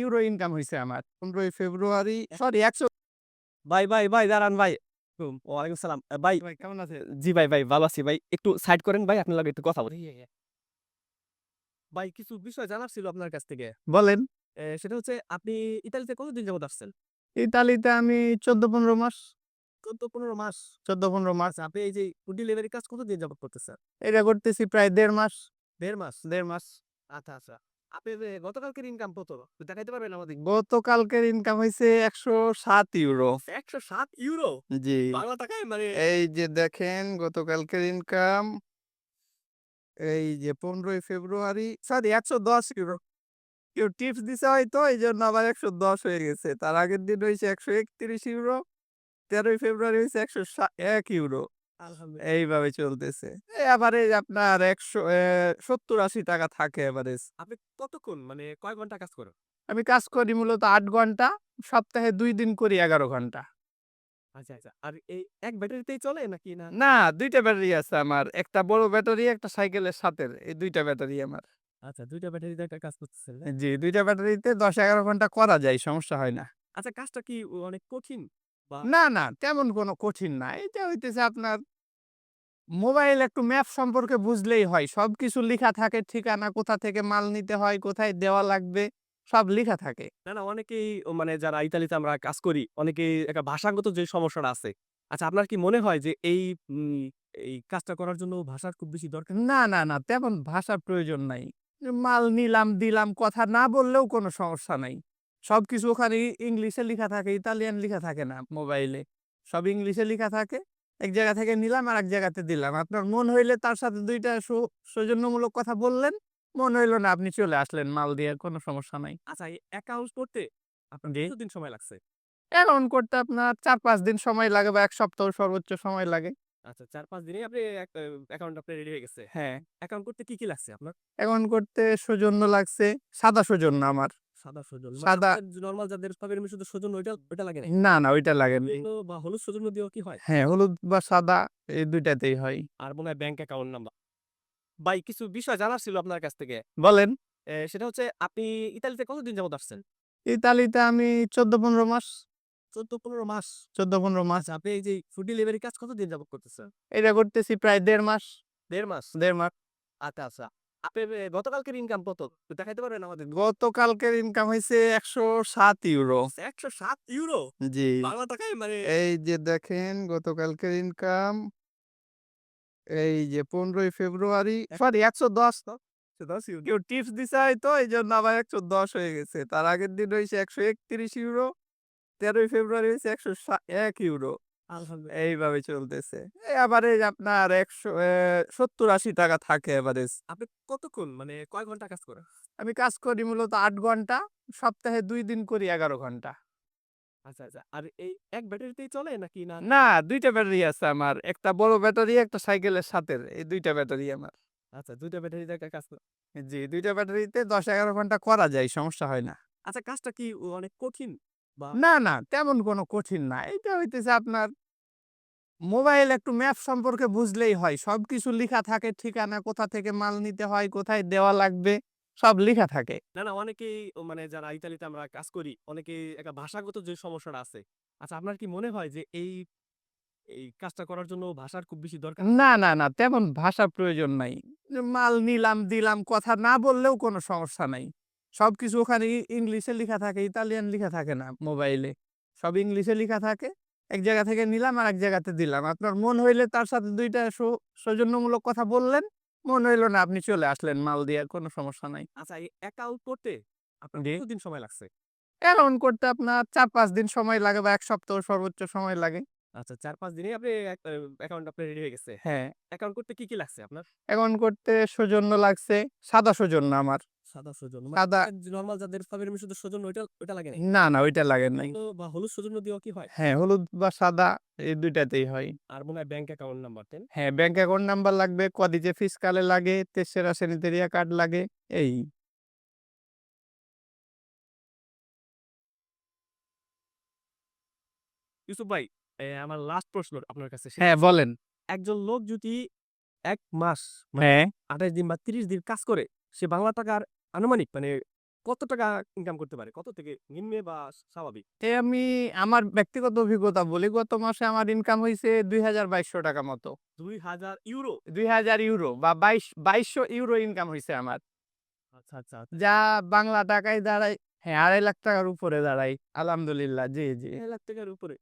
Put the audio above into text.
Euro income হয়েছে আমার। পনেরোই ফেব্রুয়ারি সরি একশো ভাই ভাই ভাই দাঁড়ান ভাই। ওয়ালাইকুম সালাম। ভাই ভাই কেমন আছে জি ভাই ভাই ভালো আছি ভাই। একটু সাইড করেন ভাই আপনার লাগে একটু কথা বলি। ভাই কিছু বিষয় জানার ছিল আপনার কাছ থেকে। বলেন। সেটা হচ্ছে আপনি ইতালিতে কতদিন যাবত আসছেন? ইতালিতে আমি চোদ্দ পনেরো মাস। চোদ্দ পনেরো মাস? চোদ্দ পনেরো মাস। আচ্ছা আপনি এই যে ফুড ডেলিভারি কাজ কতদিন যাবত করতেছেন? এটা করতেছি প্রায় দেড় মাস। দেড় মাস? দেড় মাস। আচ্ছা আচ্ছা। আপনি গতকালকের ইনকাম কত? দেখাইতে পারবেন আমাদের গতকালকের ইনকাম হয়েছে একশো সাত ইউরো একশো সাত ইউরো জি। বাংলা টাকায়? মানে এই যে দেখেন গতকালকের ইনকাম এই যে পনেরোই ফেব্রুয়ারি সরি একশো দশ ইউরো কেউ টিপস দিছে হয়তো এই জন্য আবার একশো দশ হয়ে গেছে। তার আগের দিন হয়েছে একশো একত্রিশ ইউরো তেরোই ফেব্রুয়ারি হয়েছে একশো এক ইউরো এইভাবে চলতেছে। এভারেজ আপনার একশো সত্তর আশি টাকা থাকে এভারেজ আপনি কতক্ষণ মানে কয় ঘণ্টা কাজ করেন? আমি কাজ করি মূলত আট ঘণ্টা সপ্তাহে দুই দিন করি এগারো ঘণ্টা। আচ্ছা আচ্ছা। আর এই এক ব্যাটারিতেই চলে নাকি না? না দুইটা ব্যাটারি আছে আমার। একটা বড় ব্যাটারি একটা সাইকেলের সাথে এই দুইটা ব্যাটারি আমার। আচ্ছা দুইটা ব্যাটারিতে একটা কাজ করতেছেন জি দুইটা ব্যাটারিতে দশ এগারো ঘণ্টা করা যায় সমস্যা হয় না। আচ্ছা কাজটা কি অনেক কঠিন? না না তেমন কোনো কঠিন না। এটা হইতেছে আপনার মোবাইল একটু ম্যাপ সম্পর্কে বুঝলেই হয়। সব কিছু লেখা থাকে ঠিকানা কোথা থেকে মাল নিতে হয় কোথায় দেওয়া লাগবে সব লেখা থাকে। না না অনেকেই মানে যারা ইতালিতে আমরা কাজ করি অনেকেই একটা ভাষাগত যে সমস্যাটা আছে। আচ্ছা আপনার কি মনে হয় যে এই এই কাজটা করার জন্য ভাষার খুব বেশি দরকার? না না না তেমন ভাষার প্রয়োজন নাই। মাল নিলাম দিলাম কথা না বললেও কোনো সমস্যা নাই। সব কিছু ওখানে ইংলিশে লেখা থাকে ইতালিয়ান লেখা থাকে না মোবাইলে। সব ইংলিশে লেখা থাকে এক জায়গা থেকে নিলাম আর এক জায়গাতে দিলাম। আপনার মন হইলে তার সাথে দুইটা সৌজন্যমূলক কথা বললেন মন হইল না আপনি চলে আসলেন মাল দিয়ে কোনো সমস্যা নাই। আচ্ছা অ্যাকাউন্ট করতে আপনার। কতদিন সময় লাগছে? অ্যাকাউন্ট করতে আপনার চার পাঁচ দিন সময় লাগে বা এক সপ্তাহ সর্বোচ্চ সময় লাগে। আচ্ছা চার পাঁচ দিনে আপনি অ্যাকাউন্ট আপনার রেডি হয়ে গেছে। হ্যাঁ। অ্যাকাউন্ট করতে কি কি লাগছে আপনার? অ্যাকাউন্ট করতে সৌজন্য লাগছে সাদা সৌজন্য আমার। সাদা সজন সাদা- নর্মাল যাদের পাবেন শুধু সজন ওইটা ওইটা লাগে না না না ওইটা লাগে না। বা হলুদ সজন দিয়েও কি হয়? হ্যাঁ হলুদ বা সাদা এই দুইটাতেই হয়। আর মনে হয় ব্যাংক অ্যাকাউন্ট নাম্বার ভাই কিছু বিষয় জানার ছিল আপনার কাছ থেকে। বলেন। সেটা হচ্ছে আপনি ইতালিতে কতদিন যাবত আসছেন? ইতালিতে আমি চোদ্দ পনেরো মাস। চোদ্দ পনেরো মাস? চোদ্দ পনেরো মাস। আচ্ছা আপনি এই যে ফুড ডেলিভারি কাজ কতদিন যাবত করতেছেন? এটা করতেছি প্রায় দেড় মাস। দেড় মাস? দেড় মাস। আচ্ছা আচ্ছা। গতকালকের ইনকাম কত? দেখাইতে পারবেন আমাদের? গতকালকের ইনকাম হয়েছে একশো সাত ইউরো একশো সাত ইউরো জি। বাংলা টাকায়? মানে এই যে দেখেন গতকালকের ইনকাম এই যে পনেরোই ফেব্রুয়ারি সরি একশো দশ। দশ ইউরো কেউ টিপস দিছে হয়তো এই জন্য আবার একশো দশ হয়ে গেছে। তার আগের দিন হয়েছে একশো একত্রিশ ইউরো তেরোই ফেব্রুয়ারি হয়েছে একশো এক ইউরো এইভাবে চলতেছে। এভারেজ আপনার একশো সত্তর আশি টাকা থাকে এভারেজ আপনি কতক্ষণ মানে কয় ঘণ্টা কাজ করেন? আমি কাজ করি মূলত আট ঘণ্টা সপ্তাহে দুই দিন করি এগারো ঘণ্টা। আচ্ছা আচ্ছা আর এই এক ব্যাটারিতেই চলে নাকি না? না দুইটা ব্যাটারি আছে আমার। একটা বড় ব্যাটারি একটা সাইকেলের সাথে এই দুইটা ব্যাটারি আমার। আচ্ছা দুইটা ব্যাটারিতে একটা কাজ করে জি দুইটা ব্যাটারিতে দশ এগারো ঘণ্টা করা যায় সমস্যা হয় না। আচ্ছা কাজটা কি অনেক কঠিন? না না তেমন কোনো কঠিন না। এটা হইতেছে আপনার মোবাইল একটু ম্যাপ সম্পর্কে বুঝলেই হয়। সব কিছু লেখা থাকে ঠিকানা কোথা থেকে মাল নিতে হয় কোথায় দেওয়া লাগবে সব লেখা থাকে। না না অনেকেই মানে যারা ইতালিতে আমরা কাজ করি অনেকেই একটা ভাষাগত যে সমস্যাটা আছে। আচ্ছা আপনার কি মনে হয় যে এই এই কাজটা করার জন্য ভাষার খুব বেশি দরকার? না না না তেমন ভাষার প্রয়োজন নাই। মাল নিলাম দিলাম কথা না বললেও কোনো সমস্যা নাই। সব কিছু ওখানে ইংলিশে লেখা থাকে ইতালিয়ান লেখা থাকে না মোবাইলে। সব ইংলিশে লেখা থাকে এক জায়গা থেকে নিলাম আর এক জায়গাতে দিলাম। আপনার মন হইলে তার সাথে দুইটা সৌজন্যমূলক কথা বললেন মন হইল না আপনি চলে আসলেন মাল দিয়ে কোনো সমস্যা নাই। আচ্ছা এই অ্যাকাউন্ট করতে আপনার। কতদিন সময় লাগছে? অ্যাকাউন্ট করতে আপনার চার পাঁচ দিন সময় লাগে বা এক সপ্তাহ সর্বোচ্চ সময় লাগে। আচ্ছা চার পাঁচ দিনে আপনি অ্যাকাউন্ট আপনার রেডি হয়ে গেছে। হ্যাঁ। অ্যাকাউন্ট করতে কি কি লাগছে আপনার? অ্যাকাউন্ট করতে সৌজন্য লাগছে সাদা সৌজন্য আমার। সাদা সজন সাদা নর্মাল যাদের পাবেন শুধু সজন ওইটা ওইটা লাগে না না না ওইটা লাগে নাই। বা হলুদ সজন দিয়েও কি হয়? হ্যাঁ হলুদ বা সাদা এই দুইটাতেই হয়। আর মনে হয় ব্যাংক অ্যাকাউন্ট নাম্বার দেন হ্যাঁ ব্যাংক অ্যাকাউন্ট নাম্বার লাগবে কদিজে ফিসকালে লাগে তেসরা স্যানিটেরিয়া কার্ড লাগে এই। ইউসুফ ভাই আমার লাস্ট প্রশ্ন আপনার কাছে হ্যাঁ বলেন একজন লোক যদি এক মাস মানে হ্যাঁ আঠাশ দিন বা তিরিশ দিন কাজ করে সে বাংলা টাকার আনুমানিক মানে কত টাকা ইনকাম করতে পারে? কত থেকে নিম্নে বা স্বাভাবিক? এ আমি আমার ব্যক্তিগত অভিজ্ঞতা বলি, গত মাসে আমার ইনকাম হইছে ৳২,২২০ টাকা মতো। ২,০০০ ইউরো? ২,০০০ ইউরো বা বাইশ ২২০০ ইউরো ইনকাম হয়েছে আমার। আচ্ছা, আচ্ছা। যা বাংলা টাকায় দাঁড়ায় হ্যাঁ, ৳২.৫ লাখ টাকার উপরে দাঁড়ায়। আলহামদুলিল্লাহ। জি, জি। ৳২.৫ লাখ টাকার উপরে?